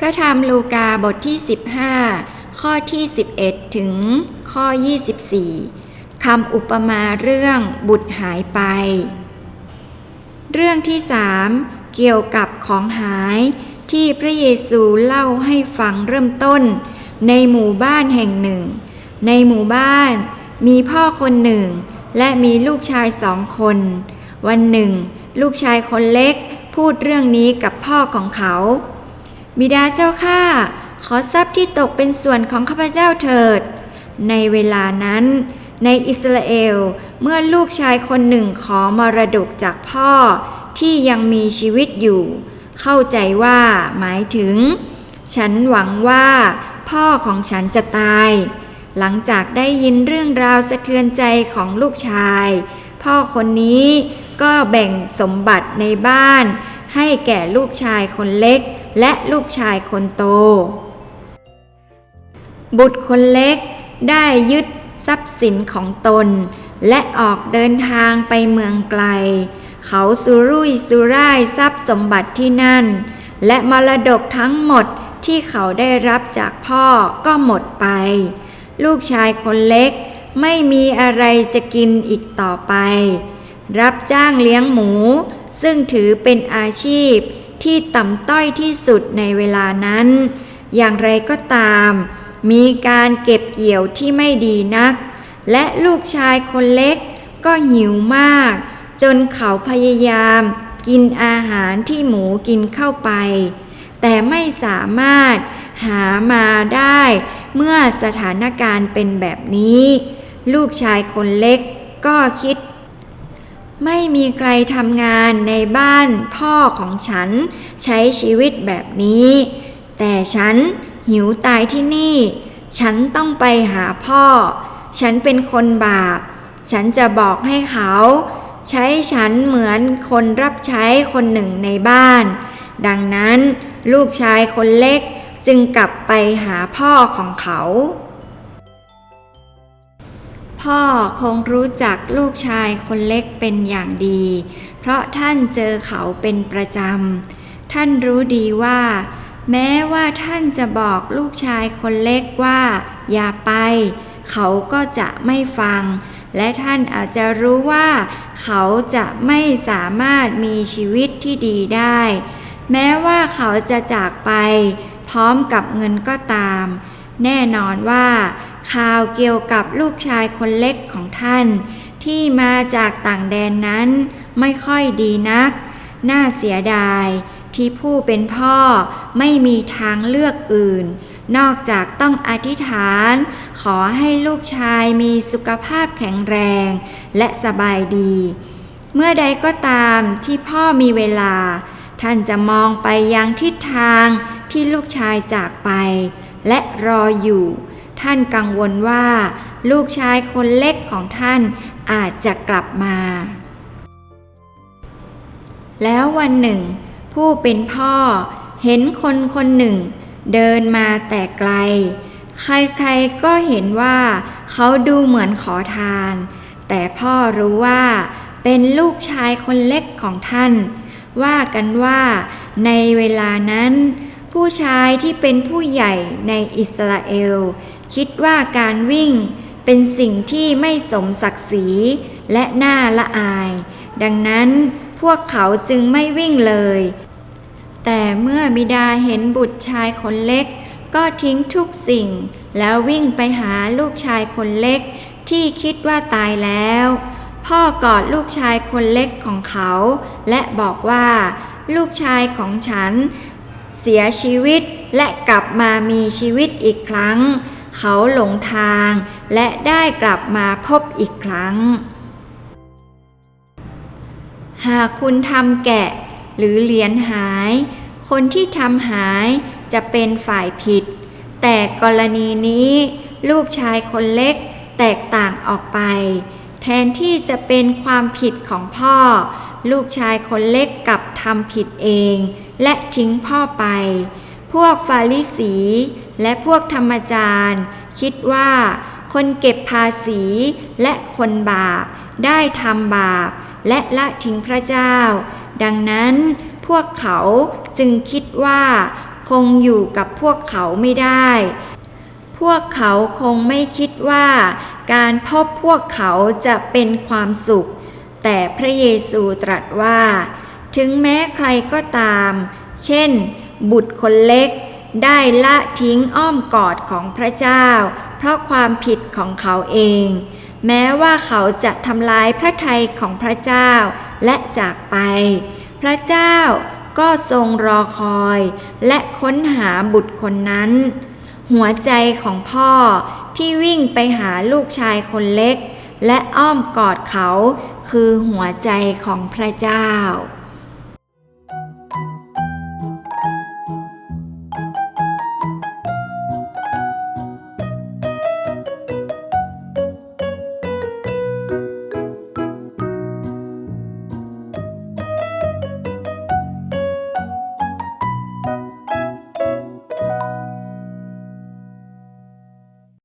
พระธรรมลูกาบทที่ 15 ข้อที่ 11 ถึงข้อ 24 คำอุปมาเรื่องบุตรหายไป เรื่องที่3เกี่ยวกับของหายที่พระเยซูเล่าให้ฟังเริ่มต้น ในหมู่บ้านแห่งหนึ่ง ในหมู่บ้านมีพ่อคนหนึ่ง และมีลูกชายสองคน วันหนึ่ง ลูกชายคนเล็กพูดเรื่องนี้กับพ่อของเขา บิดาเจ้าข้าขอทรัพย์ที่ตกเป็นส่วนของข้าพเจ้าเถิด ในเวลานั้น ในอิสราเอลเมื่อลูกชายคนหนึ่งขอมรดกจากพ่อที่ยังมีชีวิตอยู่ เข้าใจว่าหมายถึง ฉันหวังว่า พ่อของฉันจะตาย หลังจากได้ยินเรื่องราวสะเทือนใจของลูกชาย พ่อคนนี้ก็แบ่งสมบัติในบ้าน ให้แก่ลูกชายคนเล็กและลูกชายคนโต บุตรคนเล็กได้ยึดทรัพย์สินของตน และออกเดินทางไปเมืองไกล เขาสุรุ่ยสุร่ายทรัพย์สมบัติที่นั่น และมรดกทั้งหมดที่เขาได้รับจากพ่อก็หมดไป ลูกชายคนเล็กไม่มีอะไรจะกินอีกต่อไป รับจ้างเลี้ยงหมู ซึ่งถือเป็นอาชีพ ที่ต่ำต้อยที่สุดในเวลานั้น อย่างไรก็ตาม มีการเก็บเกี่ยวที่ไม่ดีนัก และลูกชายคนเล็กก็หิวมาก จนเขาพยายามกินอาหารที่หมูกินเข้าไป แต่ไม่สามารถหามาได้เมื่อสถานการณ์เป็นแบบนี้ ลูกชายคนเล็กก็คิด ไม่มีใครทำงานในบ้านพ่อของฉันใช้ชีวิตแบบนี้ แต่ฉันหิวตายที่นี่ ฉันต้องไปหาพ่อ ฉันเป็นคนบาป ฉันจะบอกให้เขา ใช้ฉันเหมือนคนรับใช้คนหนึ่งในบ้าน ดังนั้นลูกชายคนเล็กจึงกลับไปหาพ่อของเขา พ่อคงรู้จักลูกชายคนเล็กเป็นอย่างดี เพราะท่านเจอเขาเป็นประจำ ท่านรู้ดีว่า แม้ว่าท่านจะบอกลูกชายคนเล็กว่า อย่าไป เขาก็จะไม่ฟัง และท่านอาจจะรู้ว่า เขาจะไม่สามารถมีชีวิตที่ดีได้ แม้ว่าเขาจะจากไป พร้อมกับเงินก็ตาม แน่นอนว่า ข่าวเกี่ยวกับลูกชายคนเล็กของท่าน ที่มาจากต่างแดนนั้นไม่ค่อยดีนัก น่าเสียดายที่ผู้เป็นพ่อไม่มีทางเลือกอื่น นอกจากต้องอธิษฐาน ขอให้ลูกชายมีสุขภาพแข็งแรงและสบายดี เมื่อใดก็ตามที่พ่อมีเวลา ท่านจะมองไปยังทิศทางที่ลูกชายจากไป และรออยู่ ท่านกังวลว่า ลูกชายคนเล็กของท่านอาจจะกลับมา แล้ววันหนึ่ง ผู้เป็นพ่อเห็นคนคนหนึ่ง เดินมาแต่ไกล ใครๆก็เห็นว่าเขาดูเหมือนขอทาน แต่พ่อรู้ว่าเป็นลูกชายคนเล็กของท่าน ว่ากันว่าในเวลานั้น ผู้ชายที่เป็นผู้ใหญ่ในอิสราเอล คิดว่าการวิ่งเป็นสิ่งที่ไม่สมศักดิ์ศรีและน่าละอาย ดังนั้นพวกเขาจึงไม่วิ่งเลย แต่เมื่อบิดาเห็นบุตรชายคนเล็ก ก็ทิ้งทุกสิ่ง แล้ววิ่งไปหาลูกชายคนเล็ก ที่คิดว่าตายแล้ว พ่อกอดลูกชายคนเล็กของเขา และบอกว่า ลูกชายของฉัน เสียชีวิตและกลับมามีชีวิตอีกครั้ง เขาหลงทางและได้กลับมาพบอีกครั้ง หากคุณทำแกะหรือเหรียญหาย คนที่ทำหายจะเป็นฝ่ายผิด แต่กรณีนี้ลูกชายคนเล็กแตกต่างออกไป แทนที่จะเป็นความผิดของพ่อ ลูกชายคนเล็กกลับทำผิดเอง และทิ้งพ่อไป พวกฟาริสี และพวกธรรมจารย์ คิดว่า คนเก็บภาษีและคนบาป ได้ทำบาป และละทิ้งพระเจ้า ดังนั้นพวกเขาจึงคิดว่า คงอยู่กับพวกเขาไม่ได้ พวกเขาคงไม่คิดว่า การพบพวกเขาจะเป็นความสุข แต่พระเยซูตรัสว่า ถึงแม้ใครก็ตาม เช่น บุตรคนเล็ก ได้ละทิ้งอ้อมกอดของพระเจ้า เพราะความผิดของเขาเอง แม้ว่าเขาจะทำลายพระทัยของพระเจ้าและจากไป พระเจ้าก็ทรงรอคอยและค้นหาบุตรคนนั้น หัวใจของพ่อที่วิ่งไปหาลูกชายคนเล็ก และอ้อมกอดเขาคือหัวใจของพระเจ้า